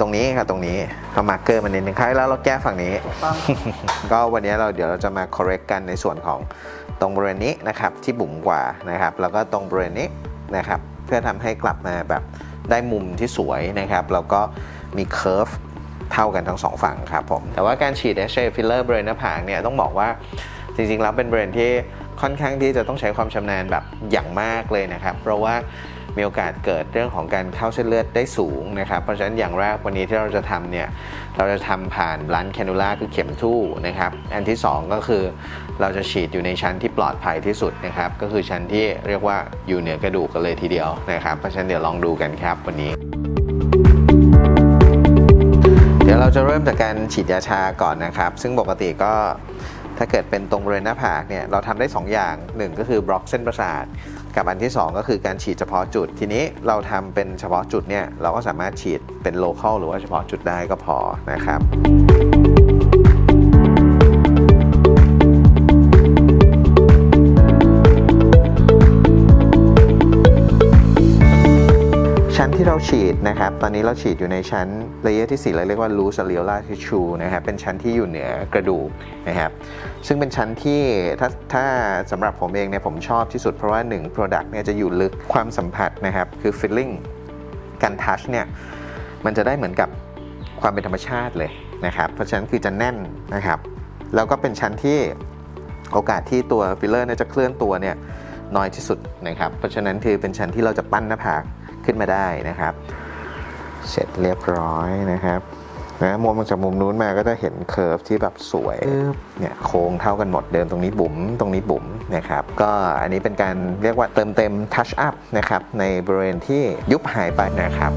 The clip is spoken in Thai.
ตรงนี้ครับตรงนี้เอามาร์กเกอร์มันนิดนึงครั้งแล้วเราแก้ฝั่งนี้ต้องก็วันนี้เราเดี๋ยวเราจะมา correct กันในส่วนของตรงบริเวณนี้นะครับที่บุ๋มกว่านะครับ แล้วก็ตรงบริเวณนี้นะครับ เพื่อทำให้กลับมาแบบได้มุมที่สวยนะครับ แล้วก็มี curve เท่ากันทั้งสองฝั่งครับผม แต่ว่าการฉีด h a filler บริเวณหน้าผากเนี่ยต้องบอกว่าจริงๆแล้วเป็นบริเวณที่ค่อนข้างที่จะต้องใช้ความชำนาญแบบอย่างมากเลยนะครับ เพราะว่า มีโอกาสเกิดเรื่องของการเข้าเส้นเลือดได้สูงนะครับ เพราะฉะนั้นอย่างแรกวันนี้ที่เราจะทำเนี่ยเราจะทำผ่านบลันแคนูล่าคือเข็มทู่นะครับ อันที่ 2 ก็คือเราจะฉีดอยู่ในชั้นที่ปลอดภัยที่สุดนะครับ ก็คือชั้นที่เรียกว่าอยู่เหนือกระดูกกันเลยทีเดียวนะครับ เพราะฉะนั้นเดี๋ยวลองดูกันครับวันนี้เดี๋ยวเราจะเริ่มจากการฉีดยาชาก่อนนะครับ ซึ่งปกติก็ ถ้าเกิดเป็นตรงบริเวณหน้าผากเนี่ยเราทำได้ 2 อย่าง 1 ก็คือบล็อกเส้นประสาท กับอันที่ 2 ก็คือการฉีดเฉพาะจุด ทีนี้เราทำเป็นเฉพาะจุดเนี่ยเราก็สามารถฉีดเป็นโลเคอลหรือว่าเฉพาะจุดได้ก็พอนะครับ ชั้นที่เราฉีดนะครับ ตอนนี้เราฉีดอยู่ในชั้นเลเยอร์ที่ 4 เราเรียกว่า loose alveolar tissue นะครับ เป็นชั้นที่อยู่เหนือกระดูกนะครับ ซึ่งเป็นชั้นที่ถ้าถ้าสำหรับผมเองเนี่ยผมชอบที่สุดเพราะว่า 1 Product เนี่ยจะอยู่ลึกความสัมผัสนะครับ คือ feeling การ touch เนี่ยมันจะได้เหมือนกับความเป็นธรรมชาติเลยนะครับ เพราะฉะนั้นคือจะแน่นนะครับ แล้วก็เป็นชั้นที่โอกาสที่ตัวฟิลเลอร์เนี่ยจะเคลื่อนตัวเนี่ยน้อยที่สุดนะครับ เพราะฉะนั้นคือเป็นชั้นที่เราจะปั้นหน้าผาก ขึ้นมาได้นะครับ เสร็จเรียบร้อยนะครับนะมองจากมุมนู้นมาก็จะเห็นเคอร์ฟที่แบบสวยเนี่ยโค้งเท่ากันหมดเดิมตรงนี้บุ๋มตรงนี้บุ๋มนะครับก็อันนี้เป็นการเรียกว่าเติมเต็มทัชอัพนะครับในบริเวณที่ยุบหายไปนะครับ